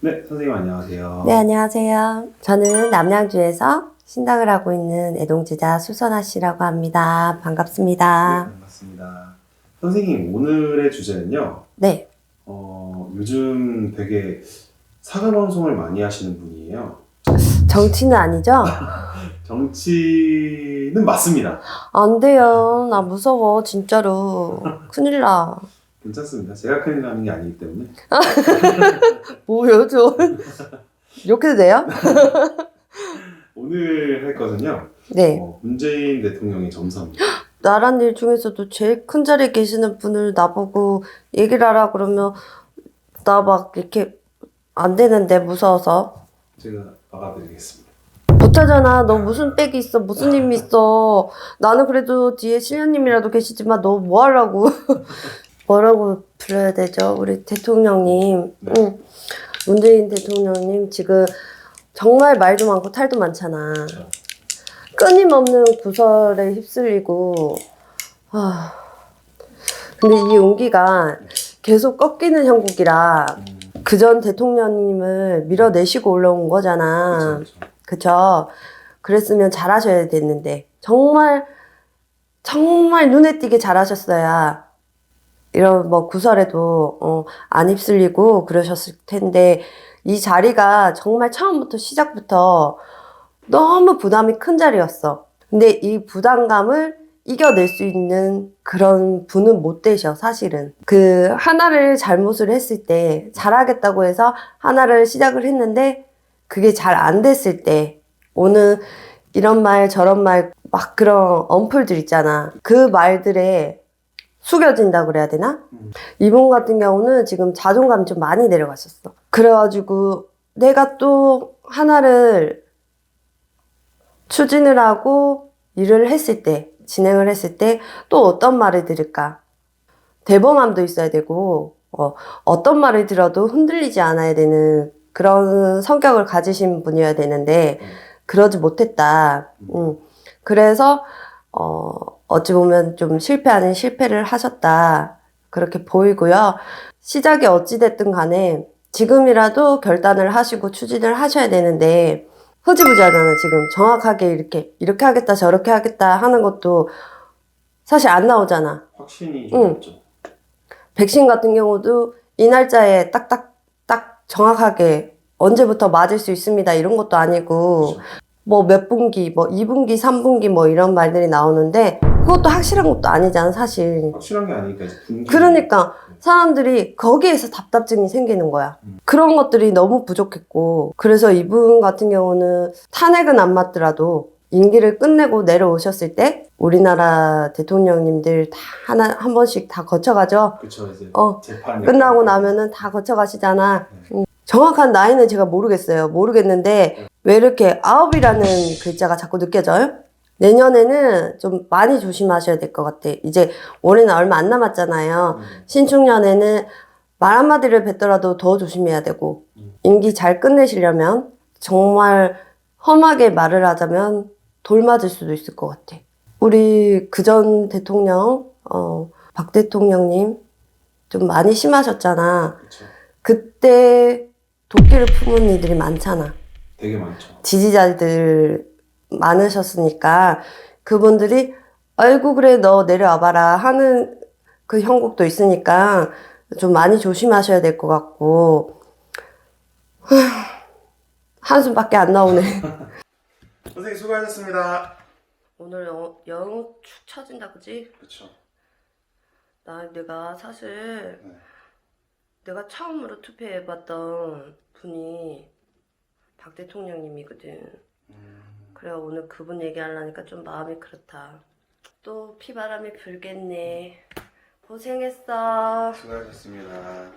네, 선생님 안녕하세요. 네, 안녕하세요. 저는 남양주에서 신당을 하고 있는 애동제자 수선아 씨라고 합니다. 네, 반갑습니다. 반갑습니다. 선생님, 오늘의 주제는요. 네, 어, 요즘 되게 사과 방송을 많이 하시는 분이에요. 정치는 아니죠? 정치는 맞습니다. 안 돼요. 나 무서워, 진짜로. 큰일 나. 괜찮습니다. 제가 큰일 나는 게 아니기 때문에. 뭐요, 저? 이렇게 돼요? 오늘 할 것은요. 네. 어, 문재인 대통령의 점사입니다. 나란 일 중에서도 제일 큰 자리에 계시는 분을 나보고 얘기를 하라 그러면 나 막 이렇게 안 되는데 무서워서. 제가 막아드리겠습니다. 못하잖아. 너 무슨 백이 있어? 무슨 힘이 있어? 나는 그래도 뒤에 신현님이라도 계시지만 너 뭐 하려고? 뭐라고 불러야 되죠? 우리 대통령님. 네. 응. 문재인 대통령님 지금 정말 말도 많고 탈도 많잖아. 그렇죠. 끊임없는 구설에 휩쓸리고. 아. 근데 이 운기가 계속 꺾이는 형국이라 음, 그전 대통령님을 밀어내시고 올라온 거잖아. 그렇죠, 그렇죠. 그쵸. 그랬으면 잘하셔야 됐는데, 정말, 정말 눈에 띄게 잘하셨어야, 이런 뭐 구설에도, 어, 안 휩쓸리고 그러셨을 텐데, 이 자리가 정말 처음부터 시작부터 너무 부담이 큰 자리였어. 근데 이 부담감을 이겨낼 수 있는 그런 분은 못 되셔, 사실은. 그, 하나를 잘못을 했을 때, 잘하겠다고 해서 하나를 시작을 했는데, 그게 잘 안 됐을 때, 오늘 이런 말, 저런 말, 막 그런 언플들 있잖아. 그 말들에 숙여진다 그래야 되나? 음. 이분 같은 경우는 지금 자존감이 좀 많이 내려갔었어. 그래가지고 내가 또 하나를 추진을 하고 일을 했을 때, 진행을 했을 때 또 어떤 말을 들을까? 대범함도 있어야 되고, 어, 어떤 말을 들어도 흔들리지 않아야 되는 그런 성격을 가지신 분이어야 되는데, 음. 그러지 못했다. 음. 그래서, 어, 어찌 보면 좀 실패하는 실패를 하셨다. 그렇게 보이고요. 시작이 어찌됐든 간에 지금이라도 결단을 하시고 추진을 하셔야 되는데, 흐지부지하잖아, 지금. 정확하게 이렇게, 이렇게 하겠다, 저렇게 하겠다 하는 것도 사실 안 나오잖아. 확신이 응. 좀 없죠. 백신 같은 경우도 이 날짜에 딱딱, 딱 정확하게 언제부터 맞을 수 있습니다. 이런 것도 아니고, 그렇죠. 뭐몇 분기, 뭐 2분기, 3분기 뭐 이런 말들이 나오는데, 그것도 확실한 것도 아니잖아, 사실. 확실한 게 아니니까 이제 분기. 그러니까 사람들이 거기에서 답답증이 생기는 거야. 음. 그런 것들이 너무 부족했고, 그래서 이분 같은 경우는 탄핵은 안 맞더라도 임기를 끝내고 내려오셨을 때 우리나라 대통령님들 다 하나, 한 번씩 다 거쳐가죠. 그쵸 이제 어, 재판 끝나고 나면은 다 거쳐가시잖아. 음. 정확한 나이는 제가 모르겠어요. 모르겠는데 왜 이렇게 아홉이라는 글자가 자꾸 느껴져요? 내년에는 좀 많이 조심하셔야 될 것 같아. 이제 올해는 얼마 안 남았잖아요. 음, 신축년에는 말 한마디를 뱉더라도 더 조심해야 되고, 음. 임기 잘 끝내시려면 정말 험하게 말을 하자면 돌 맞을 수도 있을 것 같아. 우리 그 전 대통령, 어, 박 대통령님 좀 많이 심하셨잖아. 그쵸. 그때 도끼를 품은 이들이 많잖아. 되게 많죠. 지지자들 많으셨으니까 그분들이 아이고 그래 너 내려와봐라 하는 그 형국도 있으니까 좀 많이 조심하셔야 될 것 같고 하, 한숨밖에 안 나오네 선생님 수고하셨습니다. 오늘 영, 영축 처진다 그지? 그쵸. 나 내가 사실 네. 내가 처음으로 투표해봤던 분이 박 대통령님이거든 음, 그래 오늘 그분 얘기하려니까 좀 마음이 그렇다. 또 피바람이 불겠네. 고생했어. 수고하셨습니다.